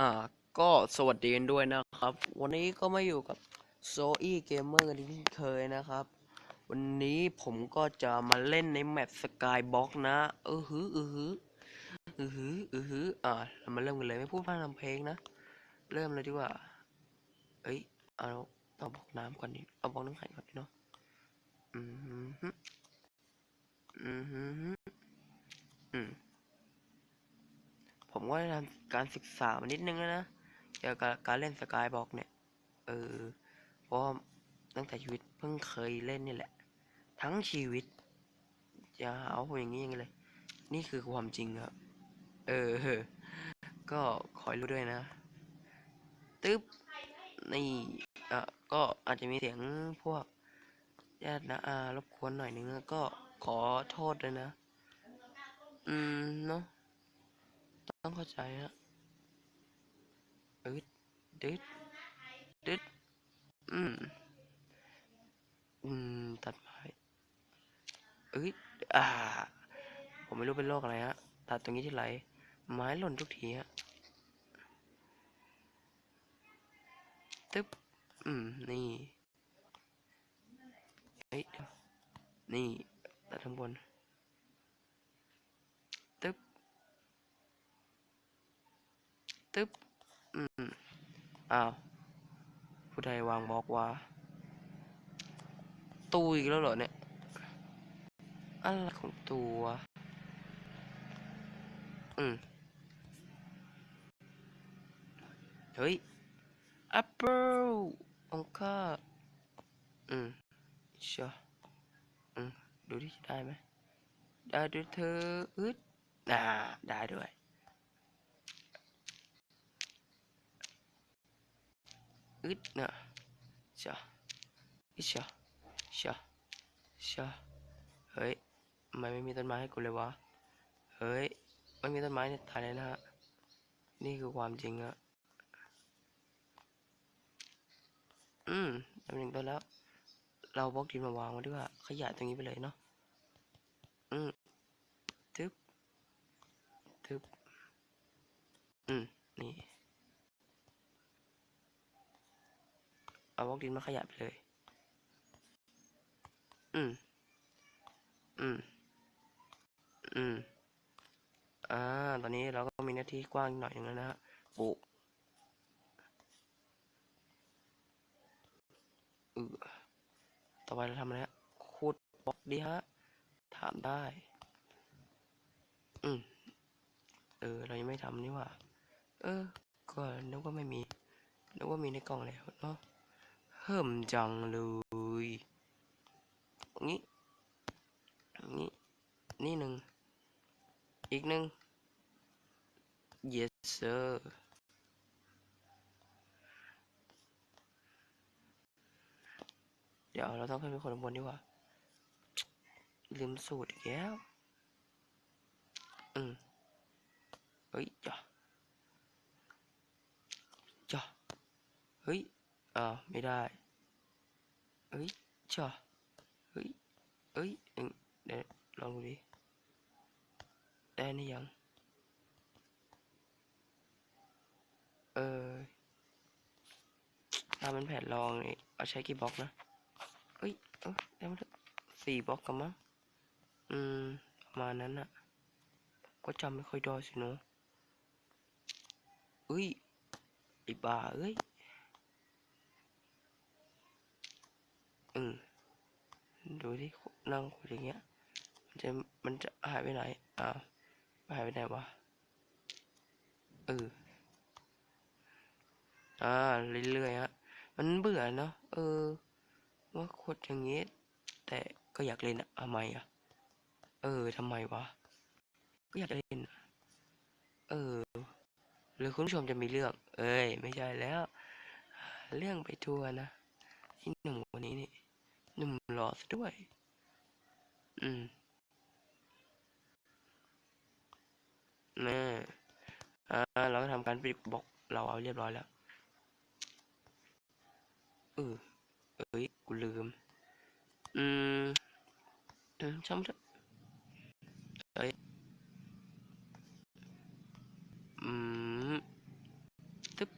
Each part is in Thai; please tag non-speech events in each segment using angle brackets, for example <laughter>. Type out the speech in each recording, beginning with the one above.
อ่า ก็สวัสดีกันด้วยนะครับ วันนี้ก็มาอยู่กับโซอี้เกมเมอร์กันที่เคยนะครับ วันนี้ผมก็จะมาเล่นในแมปสกายบ็อกนะ เออหือเออหือเออหือเออหืออ่าเรามาเริ่มกันเลยไม่พูดพร่ำทำเพลงนะ เริ่มเลยดีกว่า เอ้ย เอาเอาบอกน้ำก่อนดิเอาบอกน้ำแข็งก่อนดิเนาะ อืมฮึอืมฮึอืม ผมก็ได้ทำการศึกษามานิดนึงแล้วนะเกี่ยวกับการเล่นสกายบ็อกเนี่ย เออ เพราะตั้งแต่ชีวิตเพิ่งเคยเล่นนี่แหละ ทั้งชีวิตจะเอาผมอย่างนี้อย่างนี้เลย นี่คือความจริงครับ เออ ก็คอยรู้ด้วยนะ ตึ๊บ นี่อะก็อาจจะมีเสียงพวกญาตินะอารบกวนหน่อยนึงก็ขอโทษด้วยนะ อืม เนาะ ต้องเข้าใจฮะอึดดึดดึดอืม อืม ตัดไม้อึดอ่า ผมไม่รู้เป็นโรคอะไรฮะ ตัดตรงนี้ที่ไหล ไม้หล่นทุกทีฮะ ตึ๊บ อืม นี่เฮ้ย นี่ ตัดข้างบน ตึ๊บ ตึ๊บ อืม อ้าว ผู้ใดวางบล็อกว่าตู้อีกแล้วเหรอเนี่ยอะไรของตัวอืม เฮ้ยแอปเปิลองค่าอืมเชียวอืม ดูดิ ได้ไหมได้ด้วยเธออึดอ่าได้ด้วย อึดนะชะอิชะชะชะเฮ้ยทำไมไม่มีต้นไม้ให้กูเลยวะ เฮ้ยไม่มีต้นไม้เนี่ยตายเลยนะฮะ นี่คือความจริงอะอืมทำหนึ่งต้นแล้ว เราบล็อกดินมาวางไว้ด้วยขยะตรงนี้ไปเลยเนาะ อืมทึบทึบอืม นี่ เอาบล็อกดินมาขยะไปเลย อืม อืม อืม อ่า ตอนนี้เราก็มีหน้าที่กว้างหน่อยหนึงแล้วนะฮะปลูกเออต่อไปเราทำอะไรฮะขุดบล็อกดีฮะ ถามได้ อืม เออ เรายังไม่ทำนี่หว่า เออ ก็นึกว่าไม่มีนึกว่ามีในกล่องแล้วเนาะ เฮิ่มจังเลยงี้งี้นี่หนึ่งอีกหนึ่ง yes sir เดี๋ยวเราต้องขึ้นไปคนข้างบนดีกว่า ลืมสูตรอีกแล้ว อืมเฮ้ยจ้ะจ้ะเฮ้ย อ่าไม่ได้เฮ้ยจ้ะเฮ้ยเฮ้ยเดี๋ยวลองดูดิ ได้นี่ยัง เออถ้ามันแผ่นรองนี่เอาใช้กี่บล็อกนะเอ้ยเออได้มาสี่บล็อกกันมั้ง อืม ประมาณนั้นอะก็จำไม่ค่อยได้สิเนาะเอ้ย ไอ้บ้าเอ้ย อืม ดูดินั่งคุยอย่างเงี้ย มันจะมันจะหายไปไหนอ้าวหายไปไหนวะเอออ่าเรื่อยๆฮะมันเบื่อเนาะเออ ว่าโคตรอย่างเงี้ยแต่ก็อยากเล่นอะทำไมอะเออทำไมวะก็อยากเล่นอะเออ หรือคุณผู้ชมจะมีเรื่อง เอ้ย ไม่ใช่แล้ว เรื่องไปทัวร์นะไอ้หนุ่มคนนี้นี่ หนุ่มหล่อซะด้วย อืมน่อ่า เราก็ทำการปิดบล็อกเราเอาเรียบร้อยแล้ว เออ เอ้ย กูลืม อืมอืมช่างมันเถอะเอ้ย อืมทึบ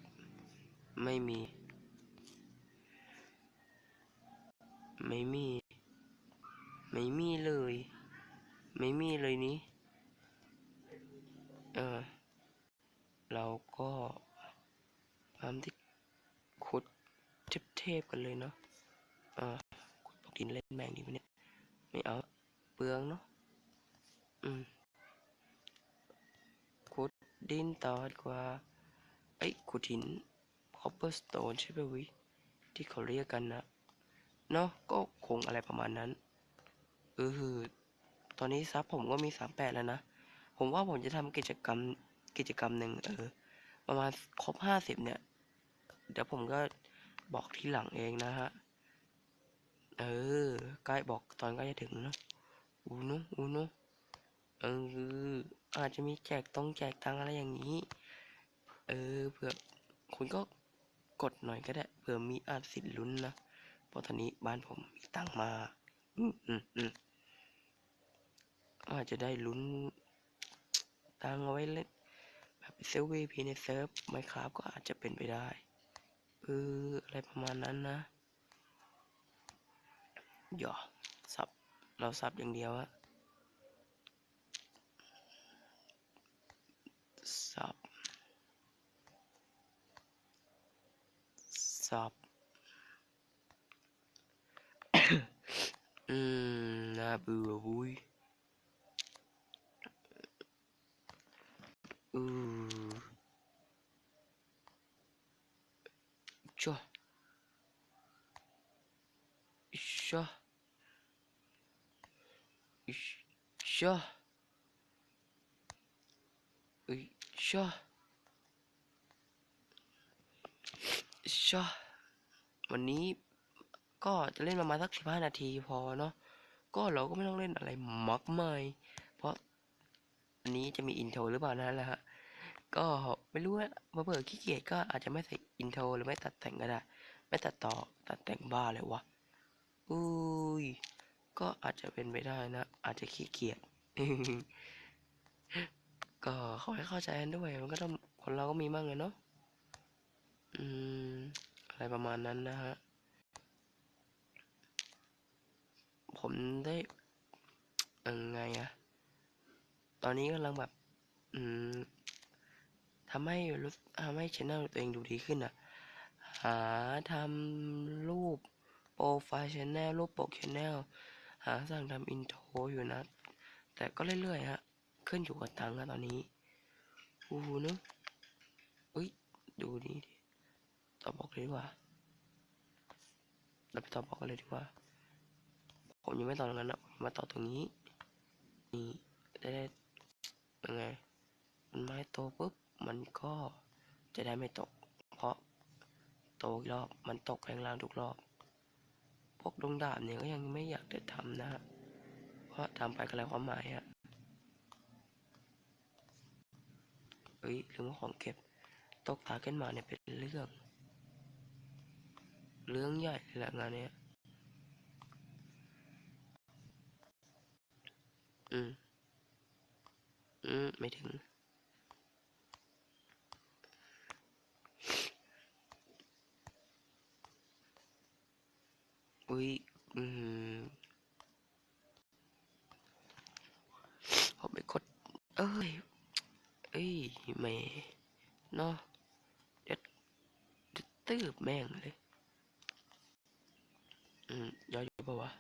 ไม่มี ไม่มี ไม่มีเลย ไม่มีเลยนี่เออ เราก็พามที่ขุดเทพๆกันเลยเนาะเออขุดปกดินเล่นแมงดีไหมเนี่ย ไม่เอา เปลืองเนาะ อืม ขุดดินต่อดีกว่าไอ้ยขุดหิน copperstone ใช่ไหมวิ ที่เขาเรียกกันนะ เนาะก็คงอะไรประมาณนั้นเออตอนนี้ซับผมก็มีสามแปดแล้วนะ ผมว่าผมจะทำกิจกรรมกิจกรรมหนึ่งเออ ประมาณครบห้าสิบเนี่ย เดี๋ยวผมก็บอกทีหลังเองนะฮะ เออใกล้บอกตอนใกล้จะถึงเนอะอูนุอูนุเอออาจจะมีแจกต้องแจกตังอะไรอย่างนี้ เออเผื่อคุณก็กดหน่อยก็ได้เผื่อมีอาจสิทธิ์ลุ้นนะ เพราะตอนนี้บ้านผมมีตังมา อืมอืมอืมอาจจะได้ลุ้นตังเอาไว้เล่นแบบเซลวีพีในเซิร์ฟไมครับก็อาจจะเป็นไปได้เอออะไรประมาณนั้นนะหยอสับ เราสับอย่างเดียวอะสับ สับ <laughs> là bừa vui. Ừ cho cho cho cho cho วันนี้ ก็จะเล่นประมาณสักสิบห้านาทีพอเนาะก็เราก็ไม่ต้องเล่นอะไรมากมายเพราะอันนี้จะมีอินโทรหรือเปล่านั่นแหละฮะก็ไม่รู้ว่าเผื่อขี้เกียจก็อาจจะไม่ใส่อินโทรหรือไม่ตัดแต่งก็ได้ ไม่ตัดต่อตัดแต่งบ้าเลยวะอุ้ยก็อาจจะเป็นไปได้นะ อาจจะขี้เกียจก็ขอให้เข้าใจกันด้วย มันก็ต้องคนเราก็มีบ้างเลยเนาะ อืม อะไรประมาณนั้นนะฮะ ผมได้ยังไงอะตอนนี้กำลังแบบ อืมทำให้รู้ทำให้ช anel ตัวเองดูดีขึ้นอะหาทำรูปโปรไฟล์ช anel รูปปกช anel หาสั่งทำอินโทรอยู่นะ แต่ก็เรื่อยๆฮะขึ้นอยู่กับตังค์อะตอนนี้อู้หูเนอะอุ้ยดูนี่ต่อบอกเลยดีกว่าเราไปต่อบอกกันเลยดีกว่า ผมยังไม่ต่อตรงนั้นนะมาต่อตรงนี้ นี่ได้ยังไง มันไม้โตปุ๊บ มันก็จะได้ไม่ตก เพราะโตอีกรอบ มันตกแรงล่างทุกรอบ พวกดวงดาบเนี่ยก็ยังไม่อยากจะทำนะฮะ เพราะทำไปก็แล้ความหมายฮะเอ้ยลืมว่าของเก็บ ตกตาขึ้นมาเนี่ยเป็นเรื่อง เรื่องใหญ่แหละงานเนี้ย อืม อืม ไม่ถึง อุ้ย อืมผมไปกด เอ้ย เอ้ยแม่เนาะเดี๋ยวเดี๋ยวตืบแม่งเลย อืมย่ออยู่ปะวะ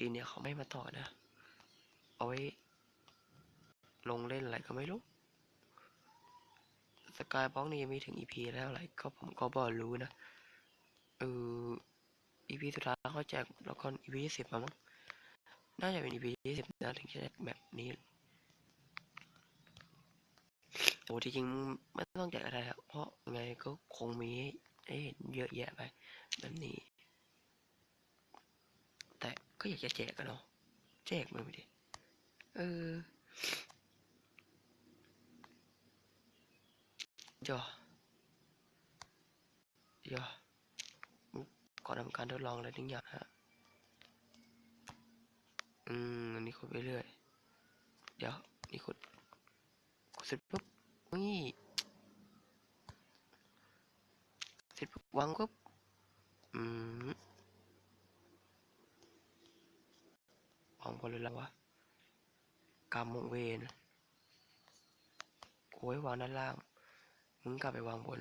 ดีเนี่ยเขาไม่มาต่อนะ เอาไว้ ลงเล่นอะไรก็ไม่รู้ สกายบล็อกนี่ยังไม่ถึง EP แล้วอะไรก็ผมก็บอรู้นะ เออ EP สุดท้ายเขาแจกแล้วก็ EP ที่สิบมั้ง น่าจะเป็น EP ที่สิบนะถึงจะแจกแบบนี้โอ้ที่จริงไม่ต้องแจกอะไรครับเพราะไงก็คงมีให้เห็นเยอะแยะไปแบบนี้ ก็อยากจะแจกกันเนาะแจกมันไปดิเออย่อย่อก่อนทำการทดลองอะไรทุกอย่างฮะอืมอันนี้ขุดไปเรื่อย เดี๋ยว นี่ขุดขุดเสร็จปุ๊บนี่เสร็จปุ๊บวางปุ๊บอืม วางบนเลยแล้วะกามงเวนโอ้วางด้านล่าง มึงกลับไปวางบน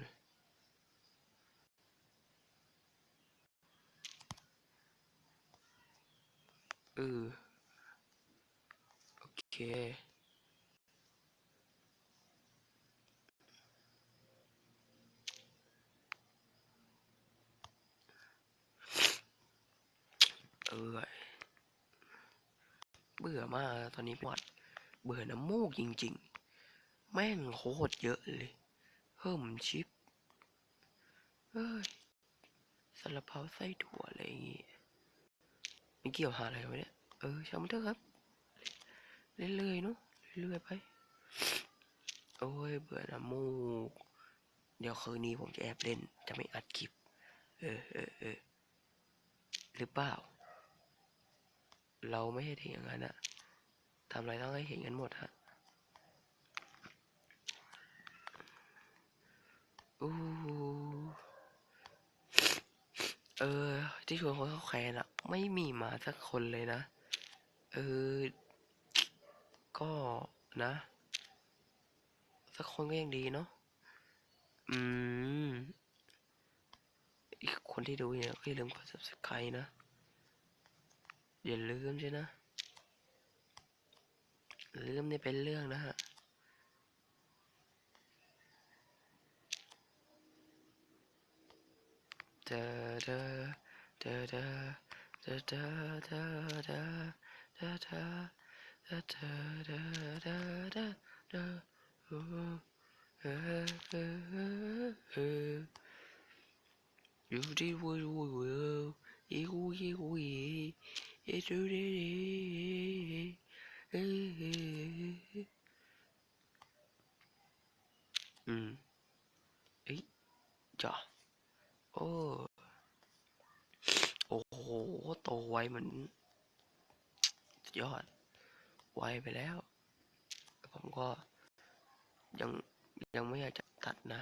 เออโอเคเออ บื่อมากตอนนี้ปวดเบื่อน้ำมูกจริง ๆ แม่งโคตรเยอะเลยเพิ่มชิปเอ้ยซาลาเปาไส้ถั่วอะไรอย่างงี้ไม่เกี่ยวหาอะไรวะเนี่ยเออช่างมันเถอะครับ เรื่อยๆเนาะเรื่อยๆไป โอ้ยเบื่อน้ำมูก เดี๋ยวคืนนี้ผมจะแอบเล่นจะไม่อัดคลิป เออเออเออหรือเปล่า เราไม่ให้ถึงอย่างนั้นอะทำอะไรต้องให้เห็นกันหมดฮะอู้เออ ที่ชวนคนเข้าแคนอะไม่มีมาสักคนเลยนะ เออ ก็นะ สักคนก็ยังดีเนาะ อืม อีกคนที่ดูเนี่ยก็อย่าลืมกด subscribe นะ อย่าลืมใช่นะ ลืมนี่เป็นเรื่องนะฮะเดอเดอเดอเดอเดอเดอเดอเดอเดอเดอเดอเดอเดอเดอเดอเดอโอ้เออเออเออเอออยู่ที่วูวู อีกูอีกูอีอีดูดีเอออืมเอ้ยจ้ะโอ้โอ้โหโตไวเหมือนยอด ไวไปแล้ว ผมก็ยังยังไม่อยากจะตัดนะ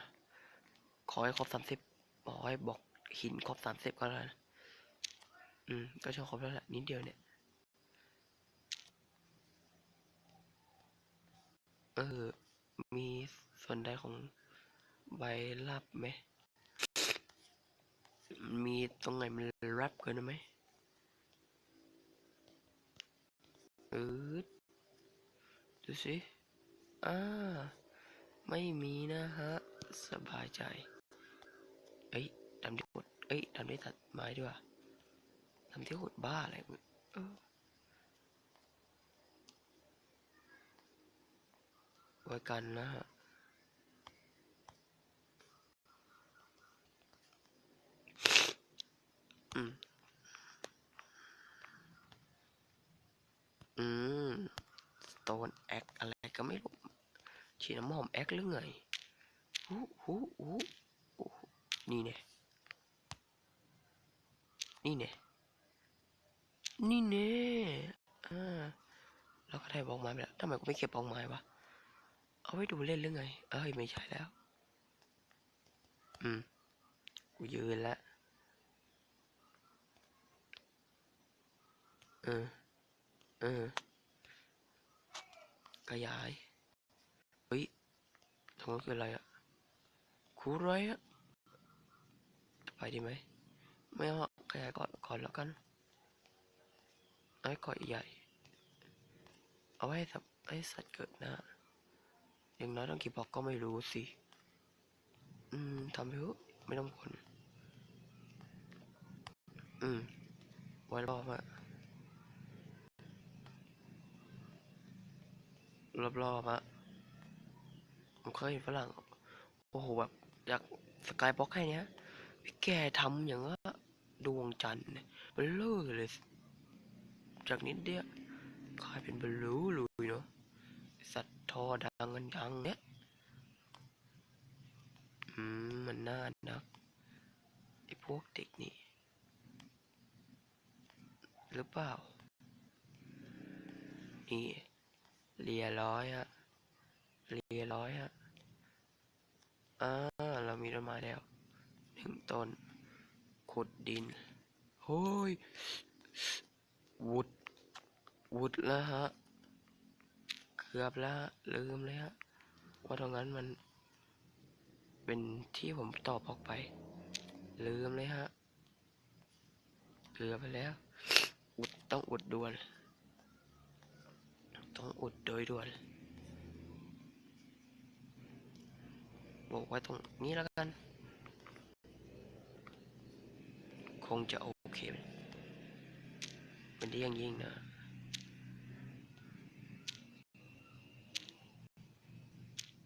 ขอให้ครบสามสิบบอกให้บอกหินครบสามสิบก็แล้วนะ อืม ก็จะครบแล้วแหละนิดเดียวเนี่ย เออ มีส่วนใดของใบลับไหม มีตรงไหนมันแรปเกินไหมเออดูสิอ่า ไม่มีนะฮะ สบายใจ เอ้ยทำที่ขุดเอ้ยทำที่ตัดไม้ด้วยว่ะ ทำที่ขุดบ้าอะไรมึงเออไว้กันนะฮะอืม อืมสโตนแอคอะไรก็ไม่รู้ฉีดน้ำหอมแอคหรือไงหูหูหูหูนี่เนี่ยนี่เนี่ย นี่เน่อ่าเราก็ได้บล็อกไม้ไปแล้วทำไมกูไม่เก็บบล็อกไม้วะ เอาไว้ดูเล่นหรือไง เอ้ยไม่ใช่แล้ว อืม กูยืนแล้วเออ เออ ขยาย เฮ้ยตรงนั้นคืออะไรอะคูไรอะไปดีไหม ไม่เอาขยายก่อนก่อนแล้วกัน เอาให้ก่อนใหญ่ เอาไว้สัตว์ให้สัตว์เกิดนะอย่างน้อยต้องกี่บอกก็ไม่รู้สิ อืมทำไปเถอะไม่ต้องคนอืมไว้รอบอะรอบๆอบอะผมเคยเห็นฝรั่ง โอ้โหแบบอยากสกายบล็อกให้เนี้ยพี่แกทำอย่างว่าดวงจันทร์เนี่ยเบลอเลย จากนิดเดียวกลายเป็นเบลอเลยเนาะสัตว์ทอดังกันดังเนี่ยอืมมันน่านักไอพวกเด็กนี่หรือเปล่า นี่เรียร้อยฮะเรียร้อยฮะอ่าเรามีต้นไม้แล้วหนึ่งต้นขุดดินเฮ้ย วุดวุดแล้วฮะ เกือบแล้วลืมเลยฮะ ว่าตรงนั้นมัน เป็นที่ผมตอบออกไป ลืมเลยฮะ เกือบไปแล้ว อุดต้องอุดด่วน ต้องอุดโดยด่วน บอกไว้ตรงนี้แล้วกัน คงจะโอเค เป็นที่ยังยิ่งนะ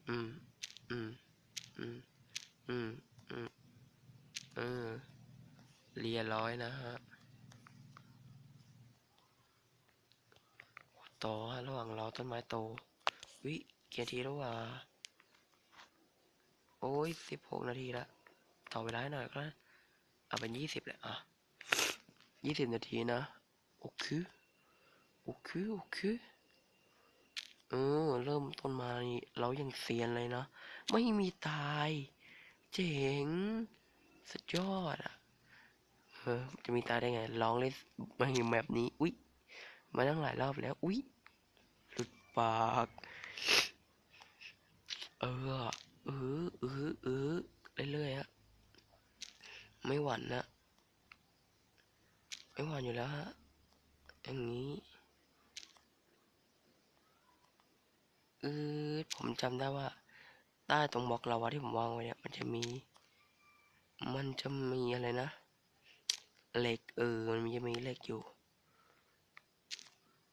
อืมอืมอืมอืมอืมเออเรียร้อยนะฮะต่อฮะระหว่างรอต้นไม้โต วิเกี่นาทีแล้ววะโอ้ยสิบหกนาทีละ ต่อเวลาหน่อยก็เอาเป็นยี่สิบเลยอะยี่สิบนาทีนะ โอเคโอเคโอเคเออ เริ่มต้นมาเรายังเซียนเลยนะ ไม่มีตาย เจ๋ง สุดยอดอะเออจะมีตายได้ไง ลองเล่นมาเห็นแบบนี้ อุ๊ย มาตั้งหลายรอบแล้ว อุ๊ย หลุดปาก เออ เออ เออ เออ เรื่อยๆฮะ ไม่หวั่นนะ ไม่หวั่นอยู่แล้วฮะ อย่างนี้เออผมจำได้ว่า ใต้ตรงบล็อกลาวาที่ผมวางไว้เนี่ยมันจะมี มันจะมีอะไรนะเหล็กเออมันจะมีเหล็กอยู่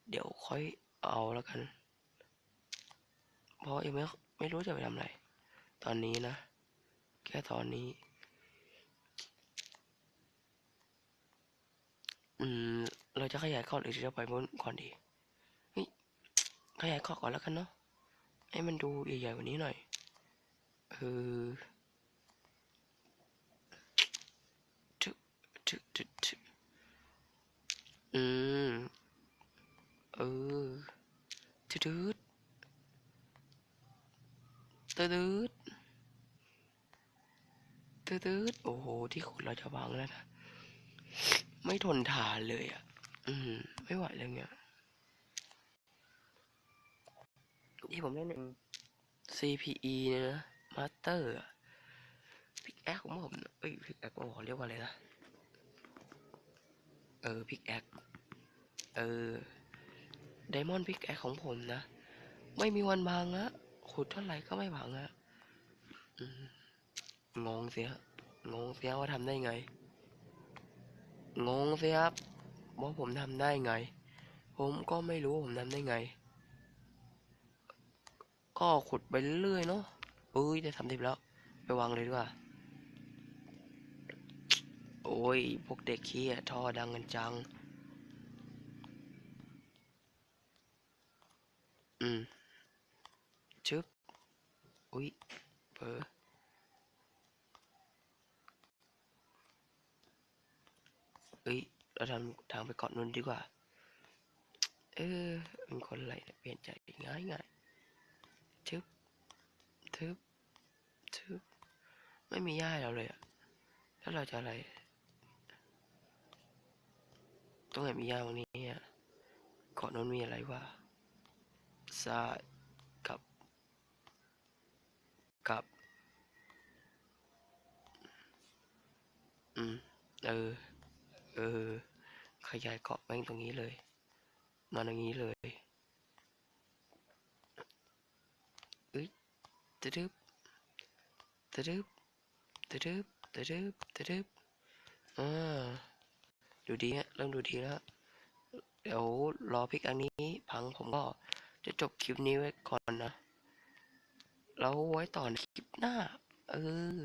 เดี๋ยวค่อยเอาแล้วกัน เพราะยังไม่ไม่รู้จะไปทำอะไร ตอนนี้นะ แค่ตอนนี้ อืม เราจะขยายข้อหรือจะไปบนก่อนดีขยายข้อก่อนแล้วกันเนาะให้มันดูใหญ่ๆกว่านี้หน่อยเออทึทึทึทึอืมเออตืดดตืดดตืดดโอ้โห ที่ขุดเราจะพังแล้วนะ ไม่ทนทานเลยอะ อืม ไม่ไหวเลยเนี่ยที่ผมเล่น CPE เนี่ยนะ Master พิกแอคของผมน่ะเอ้ยพิกแอคผมขอเรียกว่าอะไรนะ เออพิกแอคเออไดมอนด์พิกแอคของผมนะ ไม่มีวันพังอะขุดเท่าไหร่ก็ไม่พังอะอืมงงเสียงงเสียว่าทำได้ไง งงสียครับว่าผมทำได้ไง ผมก็ไม่รู้ว่าผมทำได้ไง ก็ขุดไปเรื่อยเนาะเอ้ยได้ทำทิปแล้ว ไปวางเลยดีกว่า โอ้ย พวกเด็กขี้อท่อดังกันจัง อืมชึบ อุ้ยเผลอ เอ้ย เราทำทางไปเกาะนนดีกว่า เออเป็นคนอะไรเนี่ยเปลี่ยนใจง่ายง่ายๆชึบทึบทึบไม่มีหญ้าเราเลยอะแล้วเราจะอะไรตรงไหนมีหญ้าตรงนี้อะเกาะนนมีอะไรวะซากับ กับ อืม เออ เออ ขยายเกาะแม่งตรงนี้เลย มาตรงนี้เลยเอ้ยตะดึบตะดึบตะดึบตะดึบตะดึบอ่าดูดีฮะเริ่มดูดีแล้วเดี๋ยวรอพิกอันนี้พังผมก็จะจบคลิปนี้ไว้ก่อนนะเราไว้ต่อในคลิปหน้า เออ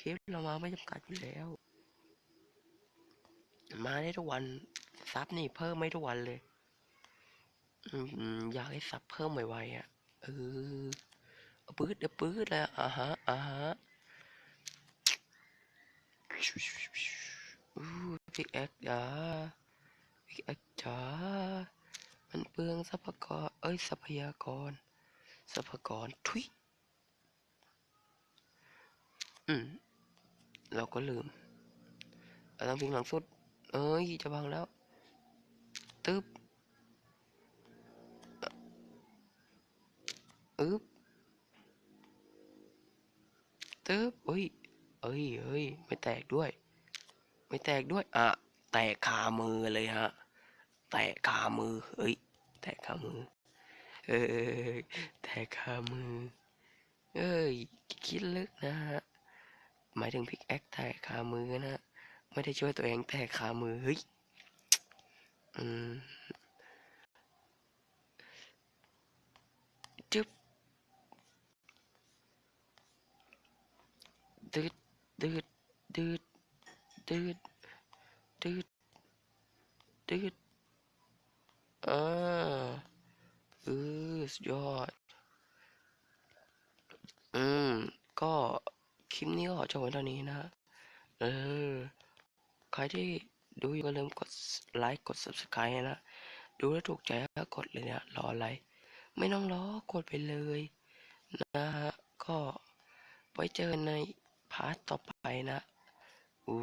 คลิปเรามาไม่จำกัดอยู่แล้ว มาได้ทุกวันซับนี่เพิ่มไม่ทุกวันเลย อืมอยากให้ซับเพิ่มไวๆอะเออเอปื๊ดเดปื๊ดเลยอะอ่าฮะอ่าฮะอู้พิกแอคจ๋าพิกแอคจ๋ามันเปลืองทรัพยากรเอ้ยทรัพยากรทรัพยากรทุยอืมเราก็ลืมเราต้องพิงหลังสุด เอ้ย จะพังแล้ว ตึ๊บอึ๊บตึ๊บเอ้ย เอ้ยเอ้ย ไม่แตกด้วย ไม่แตกด้วย อะ แตกคามือเลยฮะ แตกคามือเฮ้ย แตกคามือ เอ้ยแตกคามือ เอ้ย คิดลึกนะฮะ หมายถึงพิกแอคแตกคามือนะ ไม่ได้ช่วยตัวเองแตกคามือเฮ้ยอืมจึ๊บดืดดืดดืดดืดดืดดืดอ่าเออสุดยอด อืม ก็คลิปนี้ก็ขอจบไว้เท่านี้นะ เออ ใครที่ดูอยู่ก็ลืมกดไลค์กด subscribe นะ ดูแล้วถูกใจก็กดเลยเนี่ยรออะไร ไม่ต้องรอกดไปเลยนะฮะ ก็ไว้เจอกันในพาร์ทต่อไปนะ อู